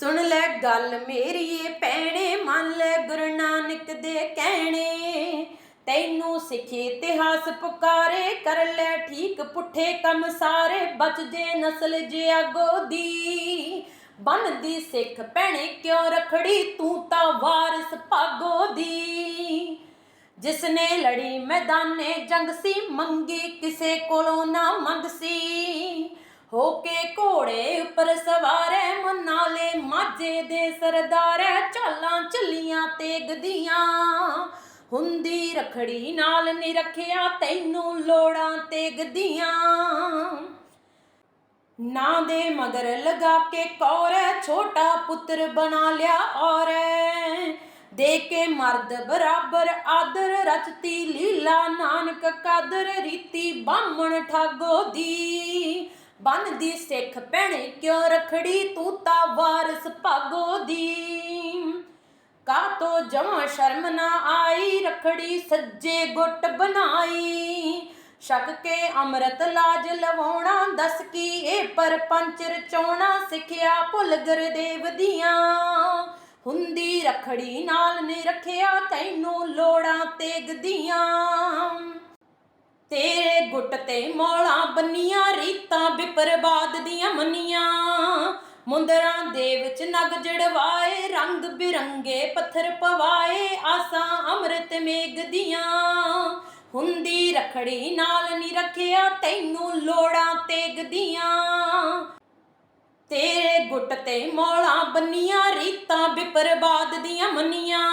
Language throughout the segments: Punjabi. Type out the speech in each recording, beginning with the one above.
ਸੁਣ ਲੈ ਗੱਲ ਮੇਰੀ ਏ ਮੰਨ ਲੈ ਗੁਰੂ ਨਾਨਕ ਦੇ ਕਹਿਣੇ। ਤੈਨੂੰ ਸਿੱਖੀ ਇਤਿਹਾਸ ਪੁਕਾਰੇ, ਕਰ ਲੈ ਠੀਕ ਪੁੱਠੇ ਕੰਮ ਸਾਰੇ, ਬਚ ਜੇ ਨਸਲ ਜੇ ਆਗੋ ਦੀ। ਬੰਨਦੀ ਸਿੱਖ ਭੈਣੇ ਕਿਉਂ ਰਖੜੀ, ਤੂੰ ਤਾਂ ਵਾਰਿਸ ਭਾਗੋ ਦੀ। ਜਿਸ ਨੇ ਲੜੀ ਮੈਦਾਨੇ, ਜੰਗ ਸੀ, ਮੰਗੀ ਕਿਸੇ ਕੋਲੋਂ ਨਾ ਮੰਗ ਸੀ। ਹੋ ਕੇ ਘੋੜੇ ਉੱਪਰ ਸਵਾਰੈ, ਮਨਾਲੇ ਮਾਝੇ ਦੇ ਸਰਦਾਰ ਚਾਲਾਂ ਚੱਲੀਆਂ ਤੇਗਦੀਆਂ ਹੁੰਦੀ ਰਖੜੀ ਨਾਲ ਨਹੀਂ ਰੱਖਿਆ, ਤੈਨੂੰ ਲੋੜਾਂ ਤੇਗਦੀਆਂ ਨਾ ਦੇ ਮਗਰ ਲਗਾ ਕੇ ਕੌਰ, ਛੋਟਾ ਪੁੱਤਰ ਬਣਾ ਲਿਆ ਔਰੈ। ਦੇ ਕੇ ਮਰਦ ਬਰਾਬਰ ਆਦਰ, ਰਚਤੀ ਲੀਲਾ ਨਾਨਕ ਕਾਦਰ, ਰੀਤੀ ਬਾਹਮਣ ਠਾਗੋ ਦੀ ਬੰਨਦੀ ਸਿੱਖ ਭੈਣੇ, ਕਿਉਂ ਰਖੜੀ ਤੂੰ ਤਾਂ ਵਾਰਸ ਭਾਗੋ ਦੀ? ਕਾ ਤੋ ਜਮਾ ਸ਼ਰਮ ਨਾ ਆਈ, ਰਖੜੀ ਸੱਜੇ ਗੁੱਟ ਬਣਾਈ? ਸ਼ੱਕ ਕੇ ਅੰਮ੍ਰਿਤ ਲਾਜ ਲਵਾਉਣਾ, ਦੱਸ ਕੀ ਇਹ ਪਰਪੰਚ ਰਚਾਉਣਾ ਸਿੱਖਿਆ ਭੁੱਲ ਗੁਰਦੇਵ ਦੀਆਂ। ਹੁੰਦੀ ਰਖੜੀ ਨਾਲ ਨੇ ਰੱਖਿਆ, ਤੈਨੂੰ ਲੋੜਾਂ ਤੇਗਦੀਆਂ ਤੇਰੇ ਗੁੱਟ ਤੇ ਮੌਲਾ ਬੰਨੀਆਂ, ਰੀਤਾਂ ਬਿਪਰਬਾਦ ਦੀਆਂ ਮੰਨੀਆਂ। ਮੁੰਦਰਾਂ ਦੇ ਵਿੱਚ ਨਗ ਜੜਵਾਏ, ਰੰਗ ਬਿਰੰਗੇ ਪੱਥਰ ਪਵਾਏ, ਆਸਾਂ ਅੰਮ੍ਰਿਤ ਮੇਗ ਦੀਆਂ। ਹੁੰਦੀ ਰਖੜੀ ਨਾਲ ਨਹੀਂ ਰੱਖਿਆ, ਤੈਨੂੰ ਲੋੜਾਂ ਤੇਗਦੀਆਂ ਤੇਰੇ ਗੁੱਟ ਤੇ ਮੌਲਾ ਬੰਨੀਆਂ, ਰੀਤਾਂ ਬਿਪਰਬਾਦ ਦੀਆਂ ਮੰਨੀਆਂ।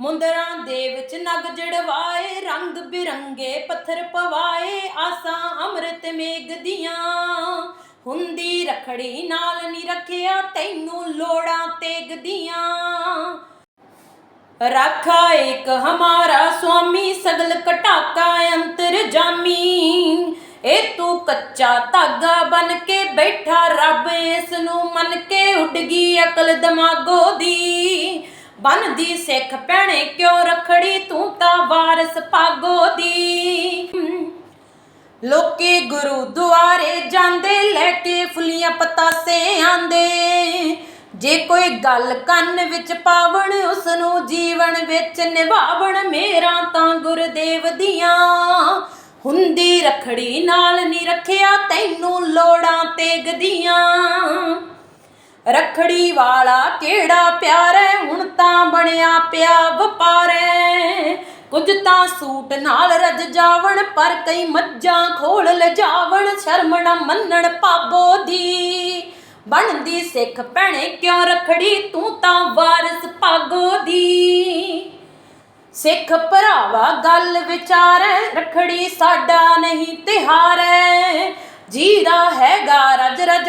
ਮੁੰਦਰਾਂ ਦੇ ਵਿੱਚ ਨਗ ਜੜਵਾਏ, ਰੰਗ ਬਿਰੰਗੇ ਪੱਥਰ ਪਵਾਏ, ਆਸਾਂ ਅੰਮ੍ਰਿਤ ਮੇਗ ਦੀਆਂ। ਹੁੰਦੀ ਰਖੜੀ ਨਾਲ ਨਹੀਂ ਰੱਖਿਆ, ਤੈਨੂੰ ਲੋੜਾਂ ਤੇਗਦੀਆਂ ਰਾਖਾ ਏਕ ਹਮਾਰਾ ਸੁਆਮੀ, ਸਗਲ ਕਟਾਕਾ ਅੰਤਰ ਜਾਮੀ। ਏ ਤੂੰ ਕੱਚਾ ਧਾਗਾ ਬਨ ਕੇ ਬੈਠਾ, ਰੱਬ ਇਸ ਨੂੰ ਮੰਨ ਕੇ ਉੱਡ ਗਈ ਅਕਲ ਦਿਮਾਗੋ ਦੀ। ਬੰਨਦੀ ਸਿੱਖ ਭੈਣੇ ਕਿਉਂ ਰਖੜੀ ਤੂੰ ਤਾਂ ਵਾਰਿਸ ਭਾਗੋ ਦੀ। ਲੋਕੀ ਗੁਰੂ ਦੁਆਰੇ ਜਾਂਦੇ, ਲੈ ਕੇ ਫੁੱਲੀਆਂ ਪਤਾਸੇ ਆਂਦੇ ਜੇ ਕੋਈ ਗੱਲ ਕੰਨ ਵਿੱਚ ਪਾਵਣ ਉਸ ਨੂੰ ਜੀਵਨ ਵਿੱਚ ਨਿਭਾਵਣ, ਮੇਰਾ ਤਾਂ ਗੁਰਦੇਵ ਦੀਆਂ। ਹੁੰਦੀ ਰਖੜੀ ਨਾਲ ਨਹੀਂ ਰੱਖਿਆ, ਤੈਨੂੰ ਲੋੜਾਂ ਤੇਗਦੀਆਂ ਰਖੜੀ ਵਾਲਾ ਕਿਹੜਾ ਪਿਆਰ ਹੈ? ਹੁਣ ਤਾਂ ਬਣਿਆ ਪਿਆ ਵਪਾਰ ਹੈ। ਕੁਝ ਤਾਂ ਸੂਟ ਨਾਲ ਰਜ ਜਾਵਣ, ਪਰ ਕਈ ਮੱਝਾਂ ਖੋਲ ਲਜਾਵਣ, ਸ਼ਰਮ ਨਾ ਮੰਨਣ ਪਾਬੋ ਦੀ। ਬਣਦੀ ਸਿੱਖ ਭੈਣੇ, ਕਿਉਂ ਰਖੜੀ? ਤੂੰ ਤਾਂ ਵਾਰਿਸ ਭਾਗੋ ਦੀ। ਸਿੱਖ ਭਰਾਵਾ, ਗੱਲ ਵਿਚਾਰੈ ਰਖੜੀ ਸਾਡਾ ਨਹੀਂ ਤਿਹਾਰ ਜੀਦਾ ਹੈਗਾ ਰਜ ਰਜ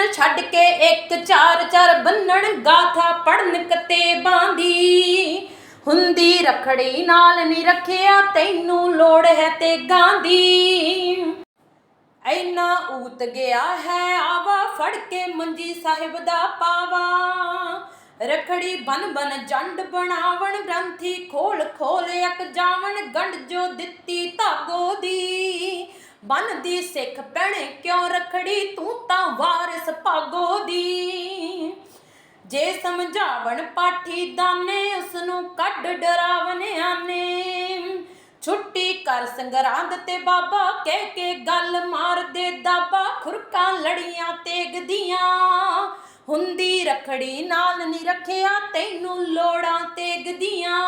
ਮੰਨਣ ਛੱਡ ਕੇ ਇੱਕ ਚਾਰ ਚਾਰ ਬੰਨਣ, ਗਾਥਾ ਪੜਨ ਕਤੇ ਬਾਂਦੀ। ਹੁੰਦੀ ਰਖੜੀ ਨਾਲ ਨਹੀਂ ਰੱਖਿਆ, ਤੈਨੂੰ ਲੋੜ ਹੈ ਤੇ ਗਾਂਦੀ। ਐਨਾ ਊਤ ਗਿਆ ਹੈ, ਆਵਾ ਫੜ ਕੇ ਮੰਜੀ ਸਾਹਿਬ ਦਾ ਪਾਵਾ। ਰਖੜੀ ਬਨ ਬਨ ਜੰਡ ਬਣਾਵਣ, ਗ੍ਰੰਥੀ ਖੋਲ ਖੋਲ ਇੱਕ ਜਾਵਣ, ਗੰਢ ਜੋ ਦਿੱਤੀ ਧਾਗੋ ਦੀ। ਬੰਨਦੀ ਸਿੱਖ ਭੈਣੇ ਕਿਉਂ ਰਖੜੀ? ਤੂੰ ਤਾਂ ਵਾਰਿਸ ਭਾਗੋ ਦੀ। ਜੇ ਸਮਝਾਵਣ ਪਾਠੀ ਦਾਨੇ ਉਸ ਨੂੰ ਕੱਢ ਡਰਾਵਨ ਆਨੇ। ਛੁੱਟੀ ਕਰ ਸੰਗਰਾਂਦ ਤੇ ਬਾਬਾ, ਕਹਿ ਕੇ ਗੱਲ ਮਾਰ ਦੇ ਦਾਬਾ। ਖੁਰਕਾਂ ਲੜੀਆਂ ਤੇਗਦੀਆਂ, ਹੁੰਦੀ ਰਖੜੀ ਨਾਲ ਨਹੀਂ ਰੱਖਿਆ, ਤੈਨੂੰ ਲੋੜਾਂ ਤੇਗਦੀਆਂ।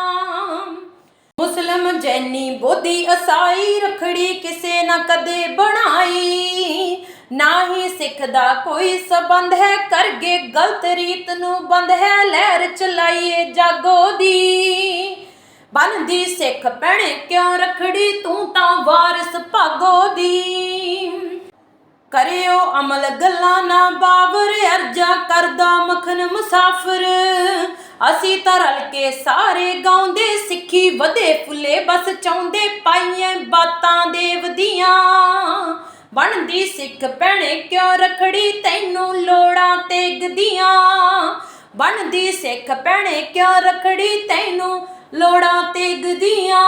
ਮੁਸਲਮ ਜੈਨੀ ਬੋਧੀ ਅਸਾਈ ਰਖੜੀ ਕਿਸੇ ਨਾ ਕਦੇ ਬਣਾਈ। ਨਾ ਹੀ ਸਿੱਖ ਦਾ ਕੋਈ ਸਬੰਧ ਹੈ, ਕਰਗੇ ਗਲਤ ਰੀਤ ਨੂੰ ਬੰਦ ਹੈ, ਲਹਿਰ ਚਲਾਈਏ ਜਾਗੋ ਦੀ। ਬੰਦੀ ਸਿੱਖ ਭੈਣੇ ਕਿਉਂ ਰਖੜੀ, ਤੂੰ ਤਾਂ ਵਾਰਿਸ ਭਾਗੋ ਦੀ। ਕਰਿਓ ਅਮਲ ਗੱਲਾਂ ਨਾ ਬਾਬਰ ਅਰਜਾ ਕਰਦਾ ਮੱਖਣ ਮੁਸਾਫਰ। ਅਸੀਂ ਤਾਂ ਰਲ ਕੇ ਸਾਰੇ ਗਾਉਂਦੇ ਸਿੱਖੀ ਵਧੇ ਫੁੱਲੇ, ਬਸ ਚਾਹੁੰਦੇ ਪਾਈਆਂ ਬਾਤਾਂ ਦੇਵਦੀਆਂ ਬਣਦੀ ਸਿੱਖ ਭੈਣੇ, ਕਿਉਂ ਰਖੜੀ ਤੈਨੂੰ ਲੋੜਾਂ ਤੇਗਦੀਆਂ? ਬਣਦੀ ਸਿੱਖ ਭੈਣੇ, ਕਿਉਂ ਰਖੜੀ ਤੈਨੂੰ ਲੋੜਾਂ ਤੇਗਦੀਆਂ?